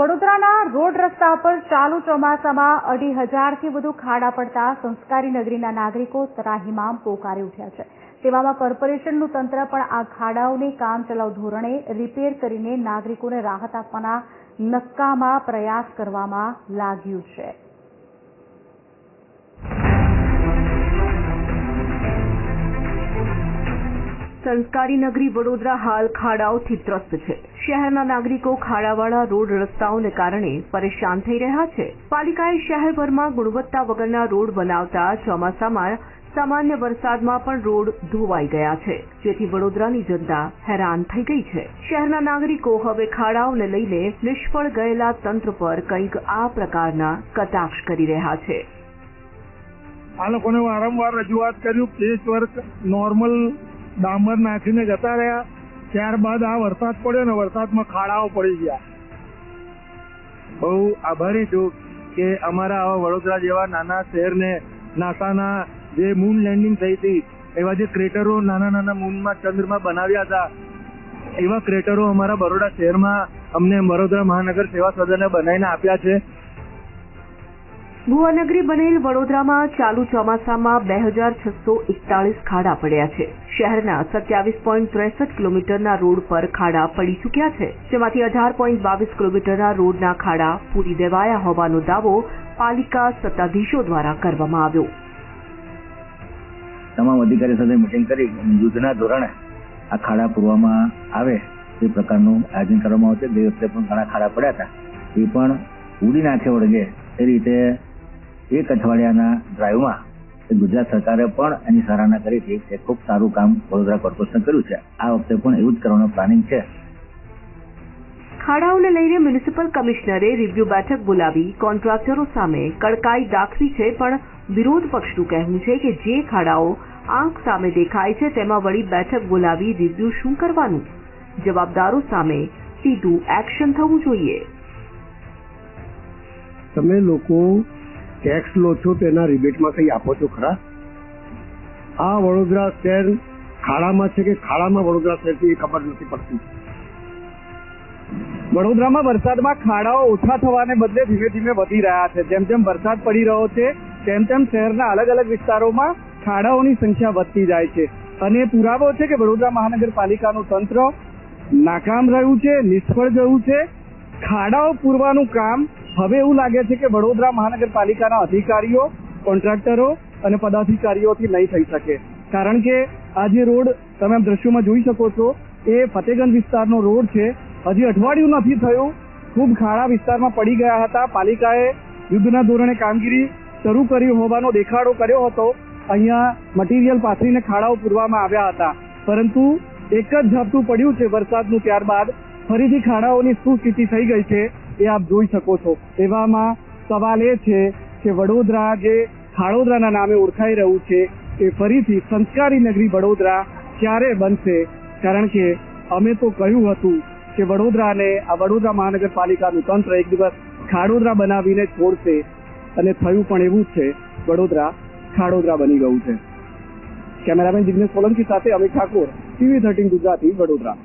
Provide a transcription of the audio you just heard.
વડોદરાના રોડ રસ્તા પર ચાલુ ચોમાસામાં અઢી હજારથી વધુ ખાડા પડતા સંસ્કારી નગરીના નાગરિકો ત્રાહિમામ પોકારી ઉઠ્યા છે. તેવામાં કોર્પોરેશનનું તંત્ર પણ આ ખાડાઓને કામચલાઉ ધોરણે રિપેર કરીને નાગરિકોને રાહત આપવાના નક્કામાં પ્રયાસ કરવામાં લાગ્યું છે. સંસ્કારી નગરી વડોદરા હાલ ખાડાઓથી ત્રસ્ત છે. શહેરના નાગરિકો ખાડાવાળા રોડ રસ્તાઓને કારણે પરેશાન થઈ રહ્યા છે. પાલિકાએ શહેરભરમાં ગુણવત્તા વગરના રોડ બનાવતા ચોમાસામાં સામાન્ય વરસાદમાં પણ રોડ ધોવાઈ ગયા છે, જેથી વડોદરાની જનતા હેરાન થઈ ગઈ છે. શહેરના નાગરિકો હવે ખાડાઓને લઈને નિષ્ફળ ગયેલા તંત્ર પર કંઈક આ પ્રકારના કટાક્ષ કરી રહ્યા છે. આ લોકોને વારંવાર રજૂઆત કર્યું પેચ વર્ક નોર્મલ ડામર નાખીને જતા રહ્યા. ત્યારબાદ આ વરસાદ પડ્યો ને, વરસાદમાં ખાડાઓ પડી ગયા. બહુ આભારી છું કે અમારા આવા વડોદરા જેવા નાના શહેરને, નાસાના જે મૂન લેન્ડિંગ થઈ હતી, એવા જે ક્રેટરો નાના નાના મૂનમાં ચંદ્રમાં બનાવ્યા હતા, એવા ક્રેટરો અમારા બરોડા શહેરમાં અમને વડોદરા મહાનગર સેવા સદને બનાવીને આપ્યા છે. ભુવનગરી બનેલ વડોદરામાં ચાલુ ચોમાસામાં બે હજાર છસો એકતાળીસ ખાડા પડ્યા છે. શહેરના સત્યાવીસ પોઈન્ટ ત્રેસઠ કિલોમીટરના રોડ પર ખાડા પડી ચૂક્યા છે. જેમાંથી અઢાર પોઈન્ટ બાવીસ કિલોમીટરના રોડના ખાડા પૂરી દેવાયા હોવાનો દાવો પાલિકા સત્તાધીશો દ્વારા કરવામાં આવ્યો. તમામ અધિકારી સાથે મિટિંગ કરી યુદ્ધના ધોરણે આ ખાડા પૂરવામાં આવે તે પ્રકારનું આયોજન કરવામાં આવશે. ગઈ વખતે પણ ઘણા ખાડા પડ્યા હતા. એ પણ ઉડી નાખે વળગે એ રીતે એક અઠવાડિયાના ડ્રાઈવમાં ગુજરાત સરકારે પણ એની સરાહના કરી હતી કે ખૂબ સારું કામ વડોદરા કોર્પોરેશન કર્યું છે. આ વખતે પણ એવું જ કરવાનો પ્લાનિંગ છે. ખાડાઓને લઈને મ્યુનિસિપલ કમિશનરે રિવ્યુ બેઠક બોલાવી. કોન્ટ્રાક્ટરો સામે કડકાઈ દાખવી છે પણ વિરોધ પક્ષનું કહેવું છે કે જે ખાડાઓ આંખ સામે દેખાય છે તેમાં વળી બેઠક બોલાવી રિવ્યુ શું કરવાનું? જવાબદારો સામે સીધું એક્શન થવું જોઈએ. તમે લોકો ટેક્સ લો છો તેના રિબેટમાં કંઈ આપો છો ખરા? આ વડોદરા શહેર ખાડામાં છે કે ખાડામાં વડોદરા શહેર છે ખબર નથી પડતી. વડોદરામાં વરસાદમાં ખાડાઓ ઓછા થવાને બદલે ધીમે ધીમે વધી રહ્યા છે. જેમ જેમ વરસાદ પડી રહ્યો છે, તેમ તેમ શહેરના અલગ અલગ વિસ્તારોમાં ખાડાઓની સંખ્યા વધતી જાય છે. અને પુરાવો છે કે વડોદરા મહાનગરપાલિકાનું તંત્ર નાકામ રહ્યું છે, નિષ્ફળ ગયું છે. ખાડાઓ પૂરવાનું કામ હવે એવું લાગે છે કે વડોદરા મહાનગરપાલિકાના અધિકારીઓ, કોન્ટ્રાક્ટરો અને પદાધિકારીઓથી નહીં થઈ શકે. કારણ કે આ જે રોડ તમે દ્રશ્યોમાં જોઈ શકો છો, એ ફતેગંજ વિસ્તારનો રોડ છે. હજી અઠવાડિયું નથી થયું. ખૂબ ખાડા વિસ્તારમાં પડી ગયા હતા. પાલિકાએ યુદ્ધના ધોરણે કામગીરી શરૂ કરી હોવાનો દેખાડો કર્યો હતો. અહીંયા મટીરિયલ પાથરીને ખાડાઓ પૂરવામાં આવ્યા હતા. પરંતુ એક જ ઝાપટું પડ્યું છે વરસાદનું ત્યારબાદ. ફરીથી ખાડાઓની શું સ્થિતિ થઈ ગઈ છે. એ આપ જોઈ શકો છો. એવામાં સવાલ એ છે કે વડોદરા જે ખાડોદરાના નામે ઓળખાઈ રહ્યું છે એ ફરીથી સંસ્કારી નગરી વડોદરા ક્યારે બનશે? કારણ કે અમે તો કહ્યું હતું કે વડોદરાને આ વડોદરા મહાનગરપાલિકાનું તંત્ર એક દિવસ ખાડોદરા બનાવીને છોડશે અને થયું પણ એવું જ છે. વડોદરા ખાડોદરા બની ગયું છે. કેમેરામેન જિગ્નેશ સોલંકી સાથે અમિત ઠાકોર ટીવી થર્ટીન ગુજરાતી, વડોદરા.